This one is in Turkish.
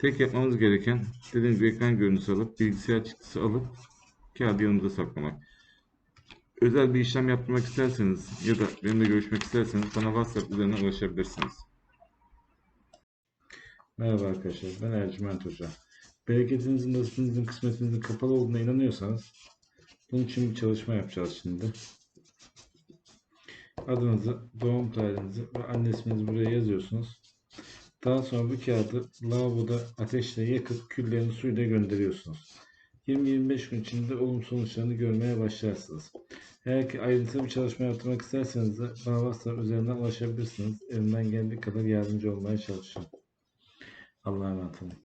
Tek yapmamız gereken dediğim gibi ekran görüntüsü alıp bilgisayar çıktısı alıp kağıdı yanımıza saklamak. Özel bir işlem yaptırmak isterseniz ya da benimle görüşmek isterseniz bana WhatsApp üzerinden ulaşabilirsiniz. Merhaba arkadaşlar ben Ercüment Hoca. Bereketinizin, nasibinizin, kısmetinizin kapalı olduğuna inanıyorsanız bunun için bir çalışma yapacağız şimdi. Adınızı, doğum tarihinizi ve anne isminizi buraya yazıyorsunuz. Daha sonra bu kağıdı lavaboda ateşle yakıp küllerini suyla gönderiyorsunuz. 20-25 gün içinde olumsuz sonuçlarını görmeye başlarsınız. Eğer ki ayrıntılı bir çalışma yaptırmak isterseniz de bana WhatsApp üzerinden ulaşabilirsiniz. Elimden geldiği kadar yardımcı olmaya çalışacağım. Allah'a emanet olun.